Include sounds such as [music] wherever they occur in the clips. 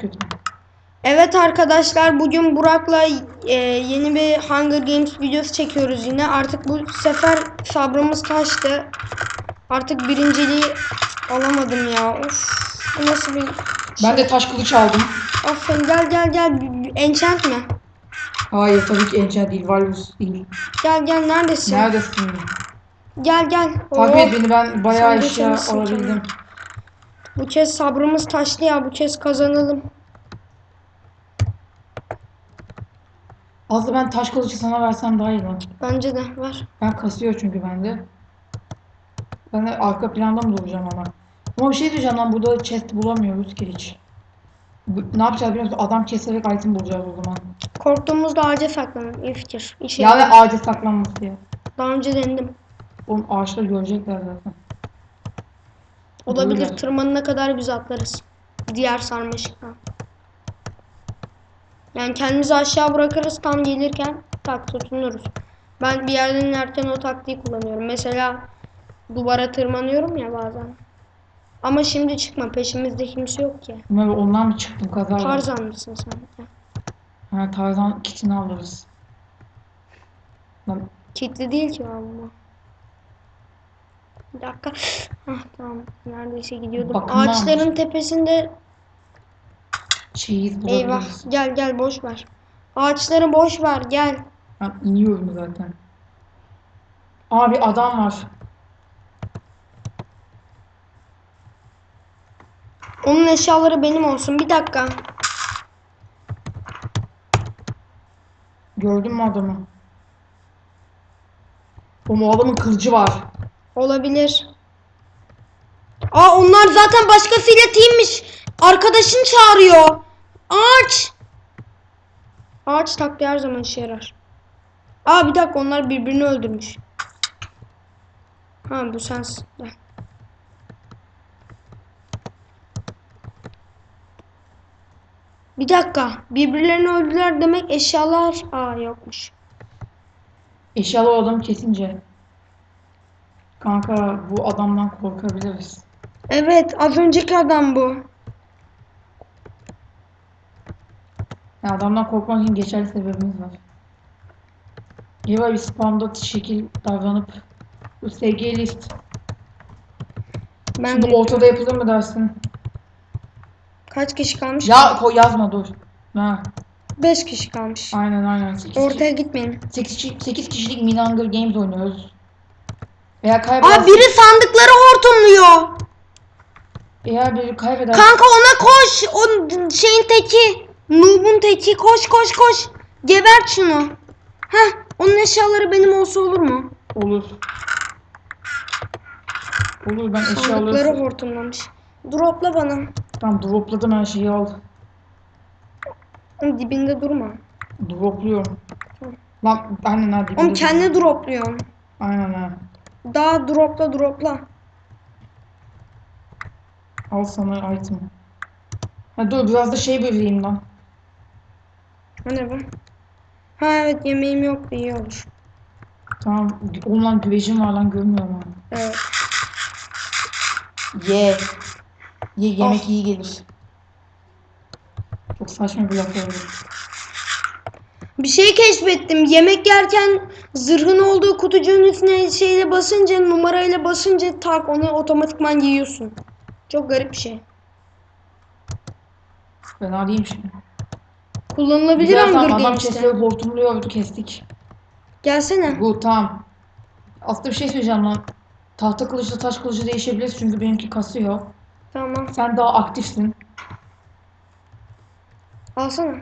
Kötü. Evet arkadaşlar bugün Burak'la e, yeni bir Hunger Games videosu çekiyoruz yine. Artık bu sefer sabrımız taştı. Artık birinciliği alamadım ya. Of. Bu nasıl bir... Ben de taş kılıç aldım. Aferin gel gel gel. Enchant mi? Hayır tabii ki Enchant değil. Valus değil. Gel gel neredesin? Neredesin? Gel gel. Takip Oo, et beni ben bayağı Sen eşya alabildim. Bu kez sabrımız taştı ya. Bu kez kazanalım. Aslında ben taş kılıcı sana versem daha iyi lan. Bence de var. Ben kasıyor çünkü bende. Ben de arka planda mı duracağım ama. Ama bir şey diyeceğim lan burada chest bulamıyoruz ki hiç. Bu- ne yapacağız biliyor musun? Adam keserek item bulacağız o zaman. Korktuğumuzda ağaca saklanın. İyi fikir. İşe Ya ve yarar. ağaca saklanması diye. Daha önce denedim. Oğlum ağaçları görecekler zaten. Olabilir. Böyle. Tırmanına kadar biz atlarız. Diğer sarmaşıktan. Yani kendimizi aşağı bırakırız tam gelirken tak tutunuruz. Ben bir yerden inerken o taktiği kullanıyorum. Mesela duvara tırmanıyorum ya bazen. Ama şimdi çıkma peşimizde kimse yok ki. Ama ondan mı çıktım kaza? Tarzan mısın sen? Ha Tarzan kitini alırız. Lan Kilitli değil ki ama. Bir dakika. Hah tamam. Neredeyse gidiyordum. Bakımdan Ağaçların tepesinde çeyiz Eyvah. Gel gel boş ver. Ağaçları boş ver gel. Ben iniyorum zaten. Abi adam var. Onun eşyaları benim olsun. Bir dakika. Gördün mü adamı? O adamın kılıcı var. Olabilir. Aa onlar zaten başkasıyla teammiş. Arkadaşın çağırıyor. Ağaç. Ağaç taktiği her zaman işe yarar. Aa bir dakika onlar birbirini öldürmüş. Ha bu sensin. Gel. Bir dakika. Birbirlerini öldüler demek eşyalar. Aa yokmuş. Eşyalı o adamı kesince. Kanka bu adamdan korkabiliriz. Evet az önceki adam bu. Yani adamdan korkmak için geçerli sebebimiz var. Ya bir spamda şekil davranıp bu SG list. Ben Şimdi de- ortada yapılır mı dersin? Kaç kişi kalmış? Ya ko yazma dur. Ha, 5 kişi kalmış. aynen aynen. 8, Ortaya gitmeyin. 8, kişilik Mini Hunger Games oynuyoruz. Eğer kaybedersek, Aa biri sandıkları hortumluyor. eğer biri kaybeder, Kanka ona koş. O şeyin teki. Noob'un teki. Koş koş koş. Gebert şunu. Heh. Onun eşyaları benim olsa olur mu? olur. Olur ben Sandıkları eşyaları hortumlamış. Dropla bana. Tamam dropladım her şeyi al. Dibinde durma. Dropluyorum. Lan aynen ha dibinde Oğlum kendi dropluyorsun. Aynen ha. Daha dropla dropla. Al sana item. Ha dur biraz da şey vereyim lan. O ne bu? Ha evet yemeğim yok iyi olur. Tamam. Oğlum lan güvecim var lan görmüyorum ha. Evet. Ye. Ye yemek Of. iyi gelir. Çok saçma bir laf oldu. Bir şey keşfettim. Yemek yerken zırhın olduğu kutucuğun üstüne şeyle basınca numarayla basınca tak onu otomatikman yiyorsun. Çok garip bir şey. Fena değilmiş. Kullanılabilir Güzel Hunger tamam adam Games'te. kesiyor hortumluyordu kestik. Gelsene. Bu tamam. Aslında bir şey söyleyeceğim lan. Tahta kılıçla taş kılıcı değişebiliriz çünkü benimki kasıyor. Tamam. Sen daha aktifsin. Alsana.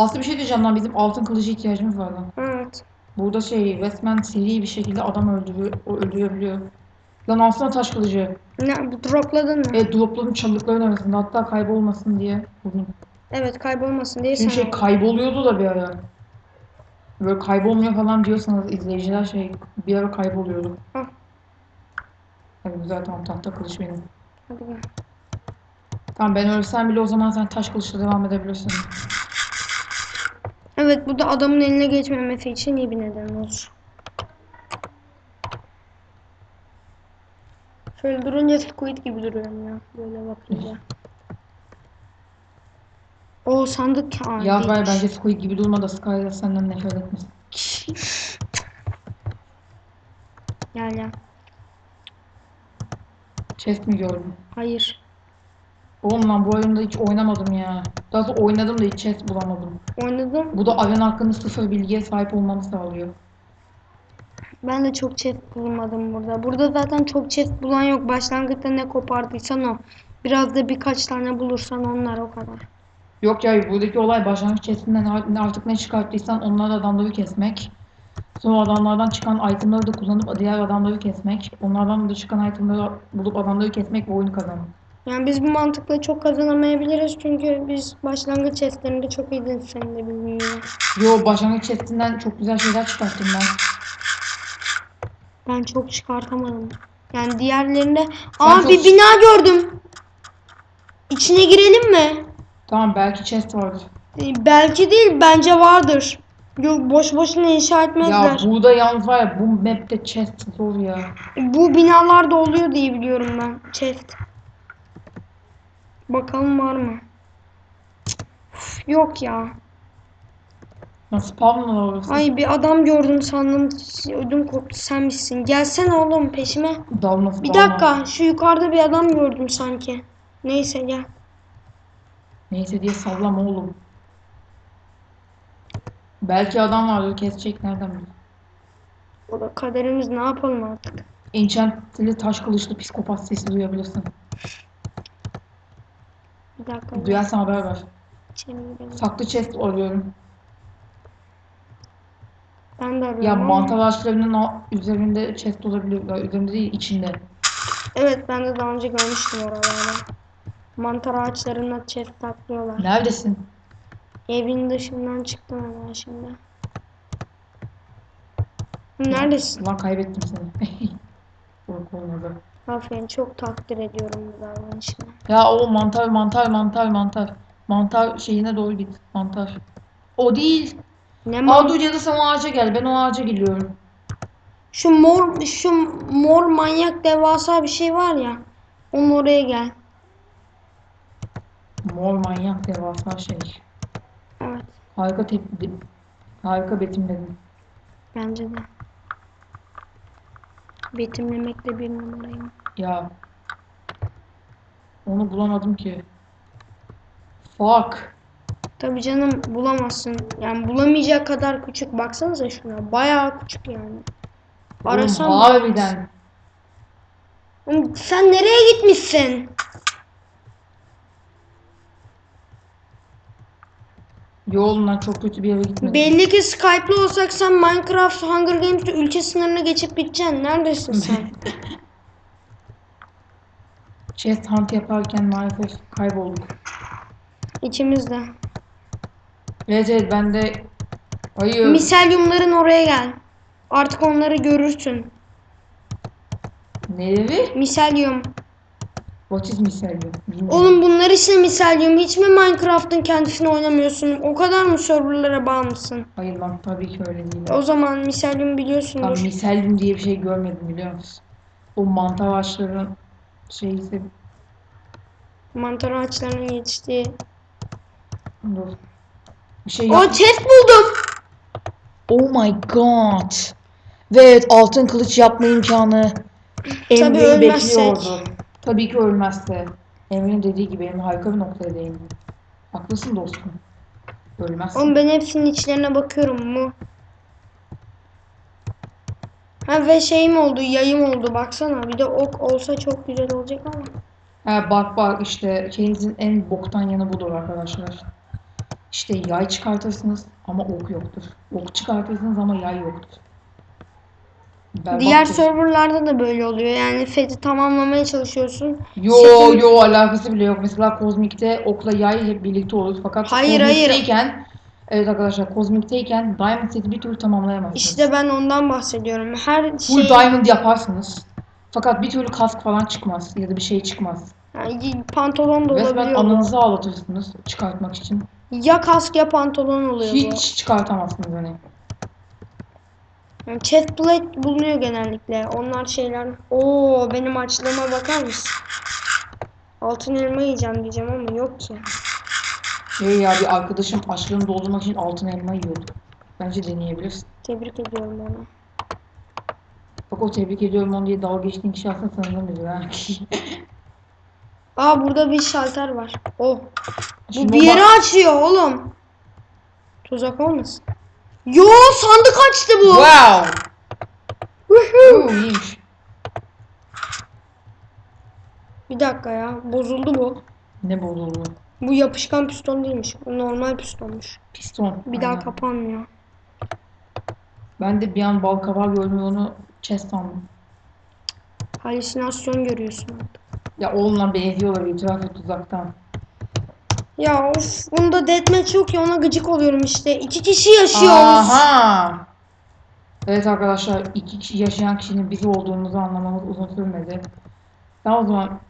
Aslında bir şey diyeceğim lan bizim altın kılıcı ihtiyacımız var lan. Evet. Burada şey resmen seri bir şekilde adam öldürüyor, öldürebiliyor. Lan alsana taş kılıcı. Ne, bu dropladın mı? Evet dropların çalılıkların arasında hatta kaybolmasın diye bugün. Evet kaybolmasın diye Çünkü şey kayboluyordu da bir ara. Böyle kaybolmuyor falan diyorsanız izleyiciler şey bir ara kayboluyordu. Al. Hadi güzel tamam tahta kılıç benim. Hadi gel. Tamam ben ölsem bile o zaman sen taş kılıçla devam edebilirsin. Evet bu da adamın eline geçmemesi için iyi bir neden olur. Şöyle durunca squid gibi duruyorum ya. Böyle bakınca. O sandık Aa, Ya değilmiş. bence Squid gibi durma da Skyler senden nefret etmesin. Gel gel. Chest mi gördün? Hayır. Oğlum lan bu oyunda hiç oynamadım ya. Daha sonra oynadım da hiç chest bulamadım. Oynadım. Bu da arena hakkında sıfır bilgiye sahip olmamı sağlıyor. Ben de çok chest bulmadım burada. Burada zaten çok chest bulan yok. Başlangıçta ne kopardıysan o. Biraz da birkaç tane bulursan onlar o kadar. Yok ya buradaki olay başlangıç chestinden ar- artık ne çıkarttıysan onlarla adamları kesmek. Sonra adamlardan çıkan itemları da kullanıp diğer adamları kesmek. Onlardan da çıkan itemları bulup adamları kesmek ve oyunu kazanmak. Yani biz bu mantıkla çok kazanamayabiliriz çünkü biz başlangıç chestlerinde çok iyiyiz senin de gibi. Yo başlangıç chestinden çok güzel şeyler çıkarttım ben. Ben çok çıkartamadım. Yani diğerlerinde... Sen Aa çok- bir bina gördüm. İçine girelim mi? Tamam belki chest vardır. Ee, Belki değil bence vardır. Yok boş boşuna inşa Ya etmezler. burada yalnız var ya bu map'te chest zor ya. Bu binalarda oluyor diye biliyorum ben. Chest. Bakalım var mı? Üf, Yok ya. Nasıl mı orası? Ay bir adam gördüm sandım. Ödüm koptu sen misin? Gelsene oğlum peşime. Dalma Bir dakika şu yukarıda bir adam gördüm sanki. Neyse gel. Neyse diye sallama oğlum. Belki adam vardır kesecek nereden bileyim. O da kaderimiz ne yapalım artık. Enchantli taş kılıçlı psikopat sesi duyabilirsin. Bir dakika. Duyarsan haber ver. içeri girelim. Saklı chest arıyorum. Ben de arıyorum Ya mantar ağaçlarının o üzerinde chest olabilir. Ya Üzerinde değil içinde. Evet ben de daha önce görmüştüm oralarda. Mantar ağaçlarına chest saklıyorlar. Neredesin? Evin dışından çıktım hemen şimdi. Neredesin? Lan kaybettim seni. [laughs] Korku olmadı. Aferin çok takdir ediyorum bu davranışını. Ya o mantar mantar mantar mantar. Mantar şeyine doğru git. Mantar. O değil. Ne Aa dur ya da sen o ağaca gel. Ben o ağaca geliyorum. Şu mor şu mor manyak devasa bir şey var ya. Onun oraya gel. Mor manyak devasa şey. Evet Harika tepki. Harika betimledin. bence de. Betimlemekte bir numarayım. Ya. Onu bulamadım ki. Fuck. Tabii canım bulamazsın. Yani bulamayacak kadar küçük. Baksanıza şuna. Bayağı küçük yani. Arasam Oğlum, harbiden. Oğlum sen nereye gitmişsin? Yolundan çok kötü bir yere gitmedim. Belli ki Skype'lı olsak sen Minecraft Hunger Games'te ülke sınırına geçip gideceksin. Neredesin sen? [laughs] Chest hunt yaparken maalesef kaybolduk. İçimizde. Evet evet ben de... Hayır. Miselyumların oraya gel. Artık onları görürsün. Neleri? Miselyum. What is miselyum? Bilmiyorum. Oğlum bunlar işte miselyum. Hiç mi Minecraft'ın kendisini oynamıyorsun? O kadar mı serverlara bağımlısın? Hayır lan tabii ki öyle değil. O zaman miselyum biliyorsundur. miselyum diye bir şey görmedim biliyor musun? O mantar ağaçlarının şeysi... Mantar ağaçlarının yetiştiği. Dur. Bir şey O yap. chest buldum. Oh my god. Ve evet altın kılıç yapma imkanı Emre'yi ölmezsek. bekliyordu. Tabii ki ölmezse. Emre'nin dediği gibi Emre harika bir noktaya değindi. Haklısın dostum. Ölmezsin. Oğlum ben hepsinin içlerine bakıyorum mu? Ha ve şeyim oldu, yayım oldu baksana. Bir de ok olsa çok güzel olacak ama. Ha, bak bak işte şeyinizin en boktan yanı budur arkadaşlar. İşte yay çıkartırsınız ama ok yoktur. Ok çıkartırsınız ama yay yoktur. Berbattır. Diğer serverlarda da böyle oluyor. Yani fethi tamamlamaya çalışıyorsun. Yo Setin- yo alakası bile yok. Mesela Kozmik'te okla yay hep birlikte olur. Fakat Hayır, hayır. Kozmik'teyken Evet arkadaşlar Kozmik'teyken Diamond seti bir türlü tamamlayamazsınız. İşte ben ondan bahsediyorum. Her Full şey Diamond yaparsınız. Fakat bir türlü kask falan çıkmaz ya da bir şey çıkmaz. yani pantolon da Resmen olabiliyor. bu. anınızı ağlatırsınız çıkartmak için. Ya kask ya pantolon oluyor bu. Hiç çıkartamazsınız hani. Yani chest plate bulunuyor genellikle. Onlar şeyler. Oo benim açlığıma bakar mısın? Altın elma yiyeceğim diyeceğim ama yok ki. Şey ya bir arkadaşım açlığını doldurmak için altın elma yiyordu. Bence deneyebilirsin. Tebrik ediyorum onu. Bak o tebrik ediyorum onu diye dalga geçtiğin kişi aslında tanıdığım ha. [laughs] Aa burada bir şalter var. Oh. Bu Şimdi bir yeri bak- açıyor oğlum. Tuzak olmasın. Yo sandık açtı bu. Wow! Woohoo. Oo, iyiymiş. Bir dakika ya. Bozuldu bu. Ne bozuldu? Bu yapışkan piston değilmiş. Bu normal pistonmuş. Piston. Bir daha Aynen. kapanmıyor. Ben de bir an bal kabağı gördüm onu chest sandım. Halüsinasyon görüyorsun artık. Ya oğlumla benziyorlar itiraf et uzaktan. Ya of bunda deathmatch yok ya ona gıcık oluyorum işte. İki kişi yaşıyoruz. Aha! Evet arkadaşlar iki kişi yaşayan kişinin biz olduğumuzu anlamamız uzun sürmedi. Tamam o zaman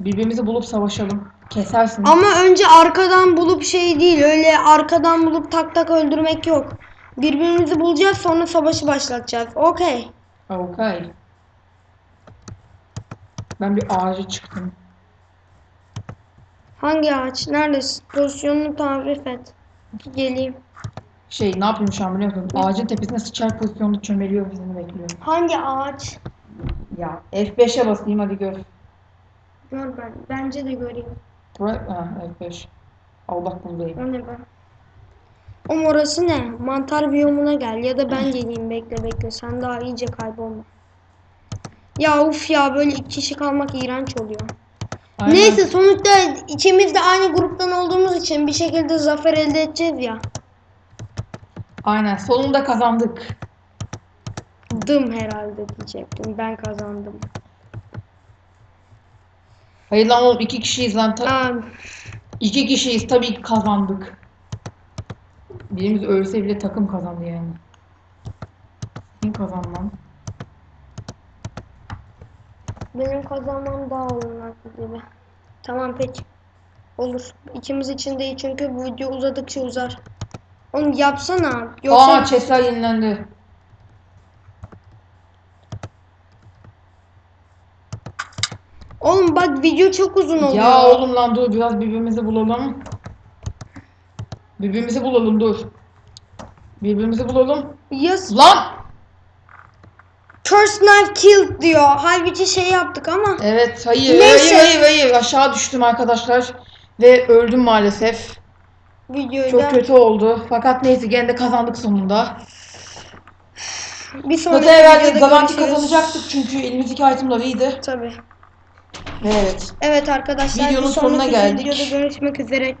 birbirimizi bulup savaşalım. Kesersin. Ama önce arkadan bulup şey değil. Öyle arkadan bulup tak tak öldürmek yok. Birbirimizi bulacağız sonra savaşı başlatacağız. Okey. Okay. Ben bir ağaca çıktım. Hangi ağaç? Neredesin? Pozisyonunu tarif et. Geleyim. Şey ne yapayım şu an biliyor musun? Ağacın tepesine sıçar pozisyonda çömeliyor bizini bekliyor. Hangi ağaç? Ya F5'e basayım hadi gör. Gör ben. Bence de göreyim. Bırak ha F5. Al bak buradayım. O ne be? Oğlum orası ne? Mantar biyomuna gel ya da ben geleyim bekle bekle. Sen daha iyice kaybolma. Ya uf ya böyle iki kişi kalmak iğrenç oluyor. Aynen. Neyse sonuçta ikimiz de aynı gruptan olduğumuz için bir şekilde zafer elde edeceğiz ya. Aynen sonunda kazandık. Dım herhalde diyecektim. Ben kazandım. Hayır lan oğlum iki kişiyiz lan. Ta- Aa, iki kişiyiz tabii ki kazandık. Birimiz ölse bile takım kazandı yani. Kim kazandı lan? benim kazanmam daha olanaklı gibi. Tamam peki. Olur. İkimiz için değil çünkü bu video uzadıkça uzar. Onu yapsana. Yoksa Aa chestler yenilendi. Oğlum bak video çok uzun oluyor. Ya oğlum lan dur biraz birbirimizi bulalım. Birbirimizi bulalım dur. Birbirimizi bulalım. Yes. Lan! First knife killed diyor. Halbuki şey yaptık ama. Evet hayır Neyse. hayır hayır hayır aşağı düştüm arkadaşlar. Ve öldüm maalesef. Videoyu Çok da kötü oldu. Fakat neyse gene de kazandık sonunda. bir sonraki Zaten herhalde videoda garanti görüşürüz. kazanacaktık çünkü elimizdeki itemlar iyiydi. Tabii. Evet. Evet arkadaşlar Videonun bir sonraki sonuna geldik. videoda görüşmek üzere.